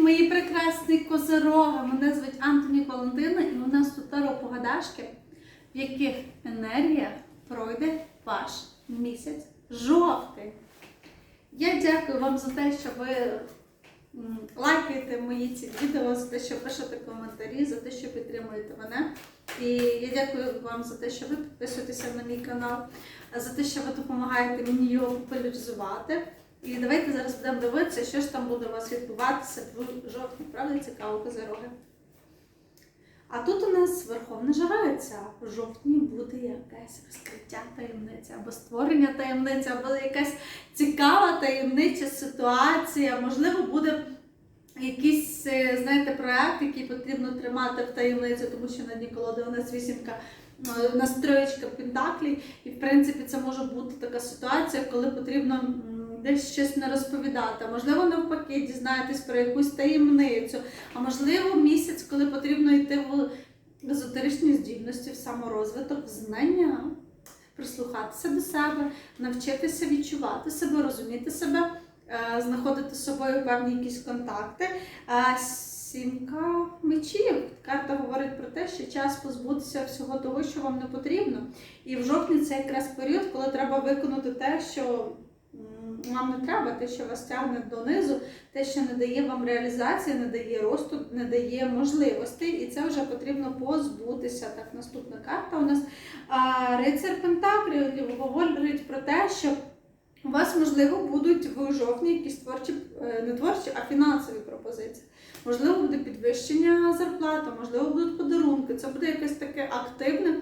мої прекрасні козироги! Мене звуть Антоні Валентина, і у нас тут таро погадашки, в яких енергія пройде ваш місяць жовтий. Я дякую вам за те, що ви лайкаєте мої ці відео, за те, що пишете коментарі, за те, що підтримуєте мене. І я дякую вам за те, що ви підписуєтеся на мій канал, за те, що ви допомагаєте мені його популяризувати. І давайте зараз будемо дивитися, що ж там буде у вас відбуватися в жовтні. Правда, цікаво, козироги. А тут у нас верховна жарається. В жовтні буде якесь розкриття таємниці, або створення таємниці, або якась цікава таємнича ситуація. Можливо, буде якийсь, е, знаєте, проект, який потрібно тримати в таємниці, тому що на дні колоди у нас вісімка. е, У нас троєчка пентаклей, і в принципі це може бути така ситуація, коли потрібно десь щось не розповідати. Можливо, навпаки, дізнаєтесь про якусь таємницю. А можливо, місяць, коли потрібно йти в езотеричні здібності, в саморозвиток, в знання, прислухатися до себе, навчитися відчувати себе, розуміти себе, е, знаходити з собою певні якісь контакти. Е, Сімка мечів. Карта говорить про те, що час позбутися всього того, що вам не потрібно. І в жовтні це якраз період, коли треба виконати те, що вам не треба, те, що вас тягне донизу, те, що не дає вам реалізації, не дає росту, не дає можливостей, і це вже потрібно позбутися. Так, наступна карта у нас рицар Пентаклів говорить про те, що у вас, можливо, будуть в жовтні якісь творчі, е, не творчі, а фінансові пропозиції. Можливо, буде підвищення зарплати, можливо, будуть подарунки. Це буде якесь таке активне,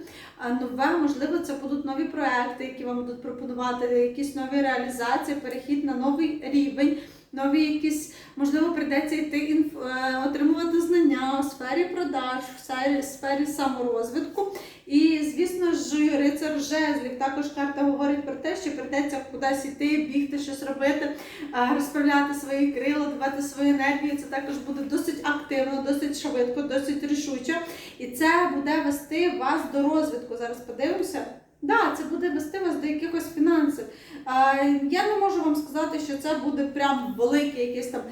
нове, можливо, це будуть нові проекти, які вам будуть пропонувати, якісь нові реалізації, перехід на новий рівень, нові якісь, можливо, прийдеться йти інф, е, отримувати знання у сфері продаж, в сфері, сфері саморозвитку. І, звісно ж, рицар жезлів. Також карта говорить про те, що прийдеться кудись йти, бігти, щось робити, розправляти свої крила, давати свою енергію. Це також буде досить активно, досить швидко, досить рішуче. І це буде вести вас до розвитку. Зараз подивимося. Да, це буде вести вас до якихось фінансів. Я не можу вам сказати, що це буде прям великий якийсь там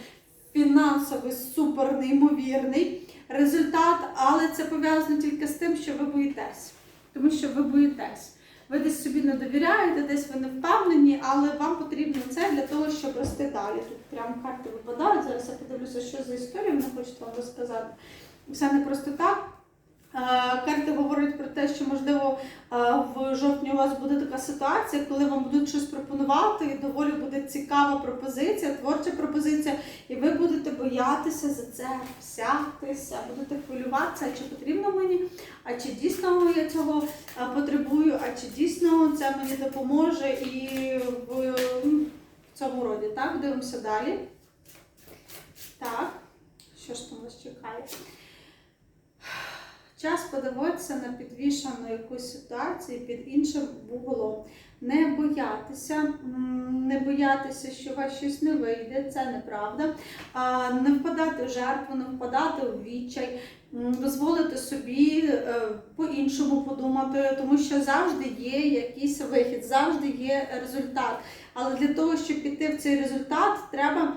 фінансовий, супер неймовірний результат, але це пов'язано тільки з тим, що ви боїтесь. Тому що ви боїтесь. Ви десь собі не довіряєте, десь ви не впевнені, але вам потрібно це для того, щоб рости далі. Тут прямо карти випадають. Зараз я подивлюся, що за історію вони хочуть вам розказати. Все не просто так. Е, Карти говорять про те, що можливо е, в жовтні у вас буде така ситуація, коли вам будуть щось пропонувати, і доволі буде цікава пропозиція, творча пропозиція, і ви будете боятися за це взятися, будете хвилюватися, чи потрібно мені, а чи дійсно я цього е, потребую, а чи дійсно це мені допоможе і в цьому роді. Так, дивимося далі. Так, що ж там вас чекає? Час подивитися на підвішену якусь ситуацію під іншим вуглом. Не боятися, не боятися, що у вас щось не вийде, це неправда. Не впадати в жертву, не впадати у відчай, дозволити собі е, по-іншому подумати, тому що завжди є якийсь вихід, завжди є результат. Але для того, щоб піти в цей результат, треба.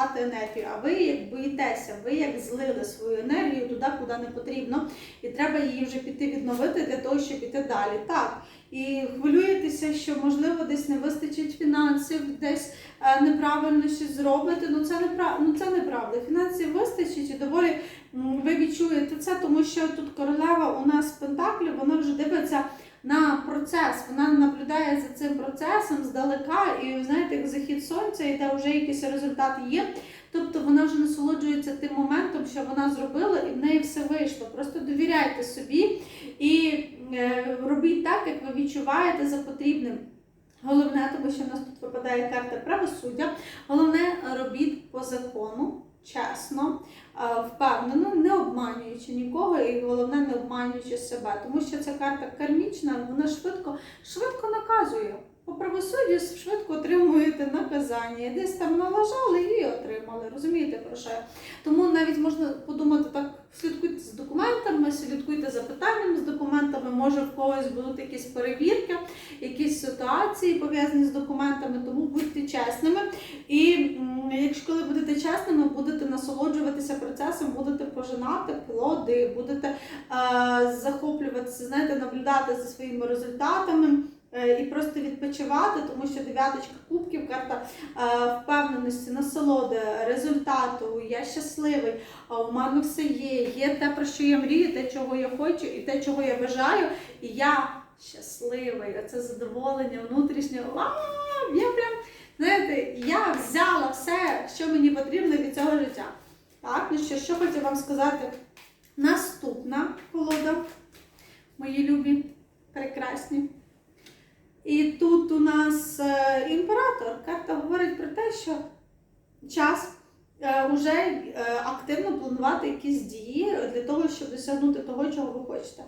Не зливати енергію, а ви як боїтеся, ви як злили свою енергію туди, куди не потрібно, і треба її вже піти відновити для того, щоб піти далі. Так. І хвилюєтеся, що можливо десь не вистачить фінансів, десь е, неправильно щось зробите. Ну це непра... ну це неправда. Фінансів вистачить і доволі ви відчуєте це, тому що тут королева у нас Пентаклі, вона вже дивиться на процес, вона наблюдає за цим процесом здалека, і знаєте, як захід сонця, і де вже якийсь результат є. Тобто вона вже насолоджується тим моментом, що вона зробила, і в неї все вийшло. Просто довіряйте собі і е, робіть так, як ви відчуваєте за потрібним. Головне, тому що в нас тут випадає карта правосуддя. Головне, робіть по закону, чесно, е, впевнено, не обманюючи нікого, і головне, не обманюючи себе. Тому що ця карта кармічна, вона швидко, швидко наказує. По правосуддю швидко отримуєте наказання. Десь там налажали і отримали. Розумієте про що? Тому навіть можна подумати так слідкуйте з документами, слідкуйте за питаннями з документами, може в когось будуть якісь перевірки, якісь ситуації пов'язані з документами, тому будьте чесними. І якщо коли будете чесними, будете насолоджуватися процесом, будете пожинати плоди, будете е, захоплюватися, знаєте, наблюдати за своїми результатами. Е, І просто відпочивати, тому що дев'яточка кубків, карта е, впевненості, насолоди, результату, я щасливий, а у мене все є. Є те, про що я мрію, те, чого я хочу, і те, чого я бажаю. І я щасливий. Оце задоволення внутрішнє. Я прям, знаєте, я взяла все, що мені потрібно від цього життя. Так, ну що, що хочу вам сказати? Наступна колода, мої любі, прекрасні. І тут у нас е, імператор. Карта говорить про те, що час вже активно планувати якісь дії для того, щоб досягнути того, чого ви хочете.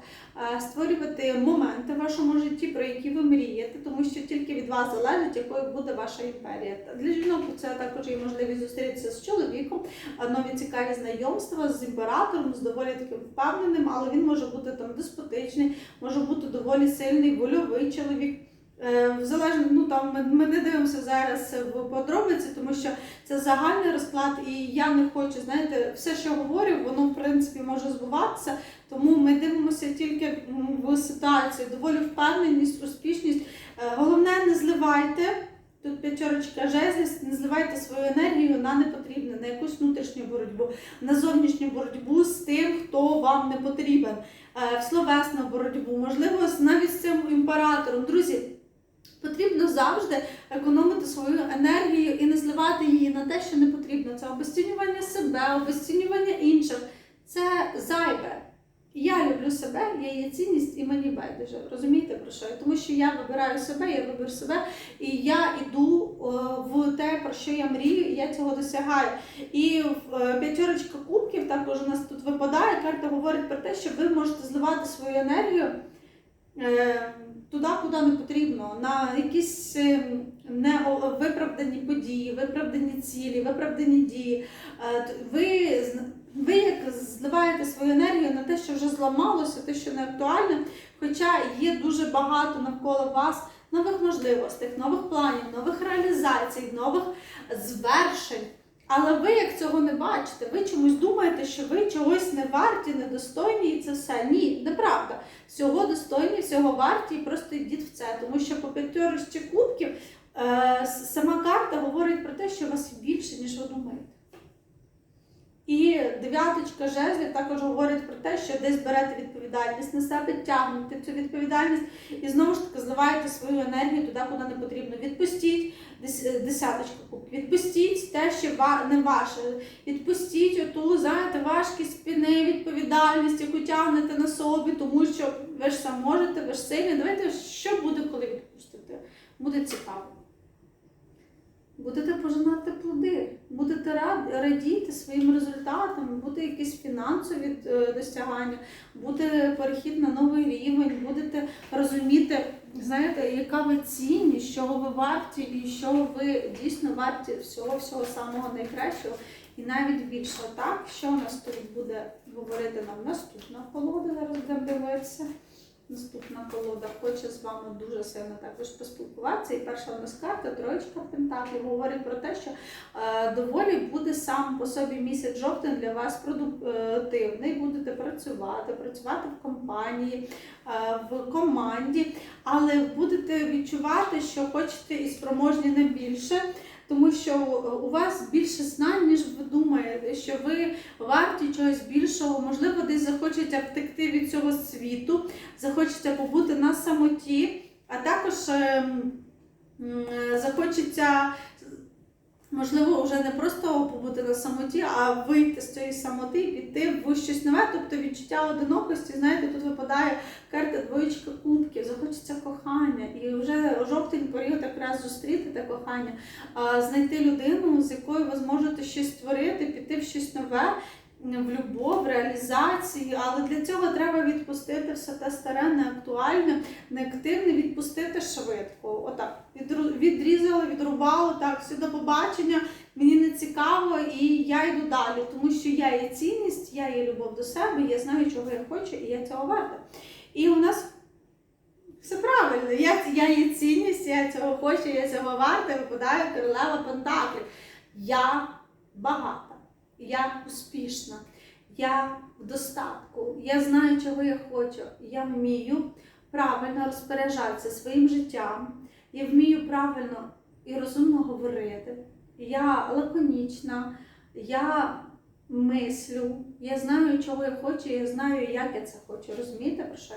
Е, Створювати моменти в вашому житті, про які ви мрієте, тому що тільки від вас залежить, якою буде ваша імперія. Для жінок це також є можливість зустрітися з чоловіком, е, нові цікаві знайомства з імператором, з доволі таким впевненим, але він може бути там деспотичний, може бути доволі сильний, вольовий чоловік. Е, Залежно, ну там ми, ми не дивимося зараз в подробиці, тому що це загальний розклад, і я не хочу, знаєте, все, що говорю, воно в принципі може збуватися. Тому ми дивимося тільки в ситуацію, доволі впевненість, успішність. Е, Головне, не зливайте. Тут п'ятерочка жезлів, не зливайте свою енергію на непотрібне, на якусь внутрішню боротьбу, на зовнішню боротьбу з тим, хто вам не потрібен, Е, в словесну боротьбу, можливо, навіть з цим імператором. Друзі, потрібно завжди економити свою енергію і не зливати її на те, що не потрібно. Це обесцінювання себе, обесцінювання інших. Це зайве. Я люблю себе, я є цінність і мені байдуже. Розумієте про що? Тому що я вибираю себе, я виберу себе, і я йду е, в те, про що я мрію, і я цього досягаю. І е, п'ятерочка кубків також у нас тут випадає. Карта говорить про те, що ви можете зливати свою енергію е, туди, куди не потрібно, на якісь е, невиправдані події, виправдані цілі, виправдані дії. Е, Ви, ви як зливаєте свою енергію на те, що вже зламалося, те, що не актуальне, хоча є дуже багато навколо вас нових можливостей, нових планів, нових реалізацій, нових звершень. Але ви як цього не бачите, ви чомусь думаєте, що ви чогось не варті, недостойні, і це все. Ні, неправда. Всього достойні, всього варті, і просто йдіть в це. Тому що по п'ятерочці кубків е, сама карта говорить про те, що вас більше, ніж ви думаєте. І дев'яточка жезлів також говорить про те, що десь берете відповідальність на себе, тягнете цю відповідальність і знову ж таки зливаєте свою енергію туди, куди не потрібно. Відпустіть е, десяточка кубків, відпустіть те, що не ваше. Відпустіть оту, знаєте, важкість спини, відповідальність, яку тягнете на собі, тому що ви ж сам можете, ви ж сильні. Давайте, що буде, коли відпустите? Буде цікаво. Будете пожинати плоди, будете рад, радіти своїм результатам, буде якісь фінансові е, досягання, буде перехід на новий рівень, будете розуміти, знаєте, яка ви цінність, чого ви варті, і що ви дійсно варті всього всього самого найкращого і навіть більше. Так, що у нас тут буде говорити нам наступна колода, зараз будемо дивитися. Наступна колода хоче з вами дуже сильно також поспілкуватися. І перша у нас карта, троєчка пентаклів, говорить про те, що е, доволі буде сам по собі місяць жовтень для вас продуктивний. Будете працювати, працювати в компанії, е, в команді, але будете відчувати, що хочете і спроможні не більше. Тому що е, у вас більше знань, ніж ви думаєте, що ви варті чогось більшого, можливо, десь захочете втекти від цього світу, захочеться побути на самоті, а також ем, захочеться, можливо, вже не просто побути на самоті, а вийти з цієї самоти і піти в щось нове, тобто відчуття одинокості. Знаєте, тут випадає карта двоєчка кубків, захочеться кохання, і вже жовтень період якраз зустріти те кохання, знайти людину, з якою ви зможете щось створити, піти в щось нове в любов, в реалізації, але для цього треба відпустити все те старе, неактуальне, неактивне, відпустити швидко. Отак. Відрізали, відрубали, так, все до побачення, мені не цікаво, і я йду далі, тому що я є цінність, я є любов до себе, я знаю, чого я хочу, і я цього варта. І у нас все правильно. Я, я є цінність, я цього хочу, я цього варта, випадає королева Пентаклів. Я багата, я успішна, я в достатку, я знаю, чого я хочу, я вмію правильно розпоряджатися своїм життям, я вмію правильно і розумно говорити. Я лаконічна, я мислю, я знаю, чого я хочу, я знаю, як я це хочу. Розумієте, про що?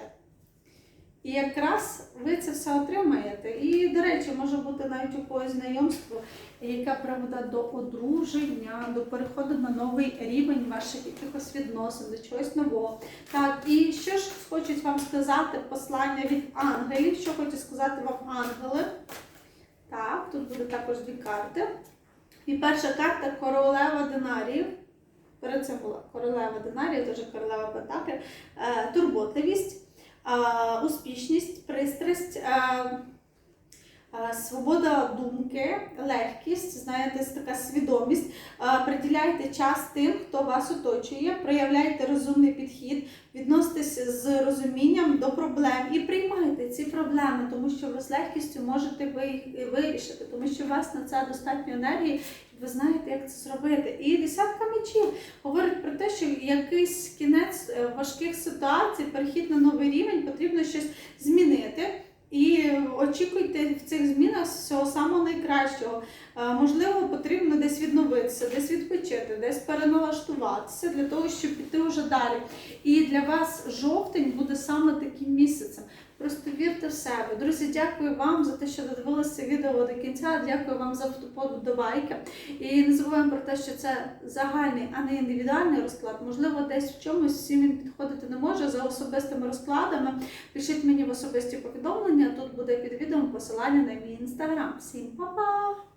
І якраз ви це все отримаєте. І, до речі, може бути навіть у когось знайомство, яке приведе до одруження, до переходу на новий рівень ваших якихось відносин, до чогось нового. Так, і що ж хочуть вам сказати послання від ангелів? Що хочуть сказати вам ангели? Так, тут буде також дві карти. І перша карта королева динарів. Перед цим була королева динарів, дуже королева пентаклів, е, турботливість, е, успішність, пристрасть, е, свобода думки, легкість, знаєте, така свідомість. Приділяйте час тим, хто вас оточує, проявляйте розумний підхід, відноситесь з розумінням до проблем і приймайте ці проблеми, тому що ви з легкістю можете вирішити, тому що у вас на це достатньо енергії, ви знаєте, як це зробити. І десятка мечів говорить про те, що якийсь кінець е, важких ситуацій, перехід на новий рівень, потрібно щось змінити. І очікуйте в цих змінах всього самого найкращого. Е, Можливо, потрібно десь відновитися, десь відпочити, десь переналаштуватися для того, щоб піти вже далі. І для вас жовтень буде саме таким місяцем. Просто вірте в себе. Друзі, дякую вам за те, що додивилися відео до кінця. Дякую вам за вподобайки. І не забуваємо про те, що це загальний, а не індивідуальний розклад. Можливо, десь в чомусь всім він підходити не може за особистими розкладами. Пишіть мені в особисті повідомлення. Тут буде під відео посилання на мій інстаграм. Всім па-па!